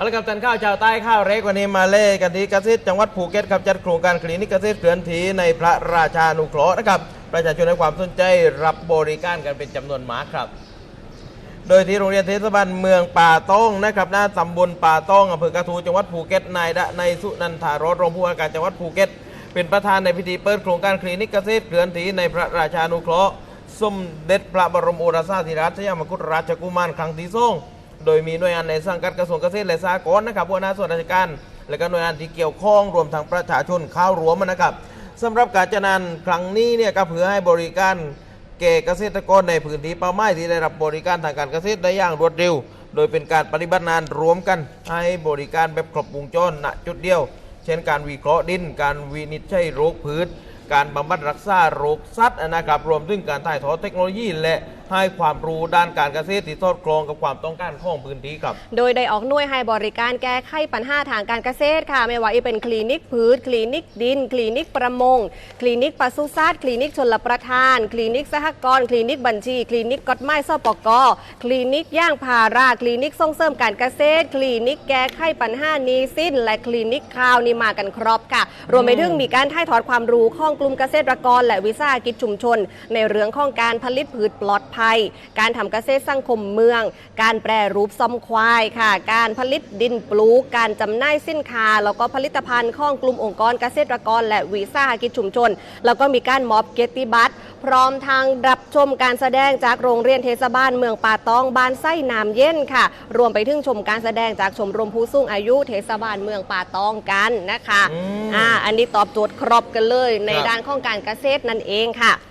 เอาละครับท่านข้าวชาวใต้ข้าวเร็กวันนี้มาเล่กันที่เกษตรจังหวัดภูเก็ตครับจัดโครงการคลินิกเกษตรเคลื่อนที่ในพระราชานุเคราะห์นะครับ ประชาชนให้ความสนใจรับบริการกันเป็นจำนวนมากครับ โดยที่โรงเรียนเทศบาลเมืองป่าต้องนะครับหน้าตำบลป่าต้องอำเภอกระทูจังหวัดภูเก็ตนายดะในยสุนันทารสรองผู้ว่าการจังหวัดภูเก็ต เป็นประธานในพิธีเปิดโครงการคลินิกเกษตรเคลื่อนที่ในพระราชานุเคราะห์สมเด็จพระบรมโอรสาธิราชยามกุฎราชกุมารครั้งที่สอง โดยมีหน่วยงานในสังกัดกระทรวงเกษตรและสหกรณ์นะครับหัวหน้าส่วนราชการ และก็หน่วยงานที่เกี่ยวข้องรวมทั้งประชาชนเข้ารวมนะครับสำหรับการจัดงานครั้งนี้เนี่ยก็เพื่อให้บริการแก่เกษตรกรในพื้นที่เป้าหมายที่ได้รับบริการทางการเกษตรได้อย่างรวดเร็ว โดยเป็นการปฏิบัติงานรวมกัน ให้บริการแบบครบวงจรณจุดเดียว เช่นการวิเคราะห์ดิน การวินิจฉัยโรคพืช การบำบัดรักษาโรคสัตว์นะครับรวมถึงการถ่ายทอดเทคโนโลยีและ ให้ความรู้ด้านการเกษตรที่สอดคล้องกับความต้องการของพื้นที่ครับ โดยได้ออกหน่วยให้บริการแก้ไขปัญหาทางการเกษตรค่ะ ไม่ว่าจะเป็นคลินิกพืช คลินิกดิน คลินิกประมง คลินิกปศุสัตว์ คลินิกชลประทาน คลินิกสหกรณ์ คลินิกบัญชี คลินิกกฎหมายสปกคลินิกย่างพารา คลินิกส่งเสริมการเกษตร คลินิกแก้ไขปัญหานี้สิ้น และคลินิกข้าวนี่มากันครบค่ะ รวมไปถึงมีการถ่ายทอดความรู้ของกลุ่มเกษตรกร และวิสาหกิจชุมชน ในเรื่องของการผลิตพืชปลอดภัยการทำเกษตรสังคมเมือง การแปรรูปซ่อมควายค่ะ การผลิตดินปลูก การจำหน่ายสินค้า แล้วก็ผลิตภัณฑ์ของกลุ่มองค์กรเกษตรกร และวิสาหกิจชุมชน แล้วก็มีการมอบเกียรติบัตรพร้อมทางรับชมการแสดงจากโรงเรียนเทศบาลเมืองป่าตองบ้านไส้น้ำเย็นค่ะ รวมไปถึงชมการแสดงจากชมรมผู้สูงอายุเทศบาลเมืองป่าตองกันนะคะอืมอ่าอันนี้ตอบโจทย์ครบกันเลย ในครับด้านของการเกษตรนั่นเองค่ะ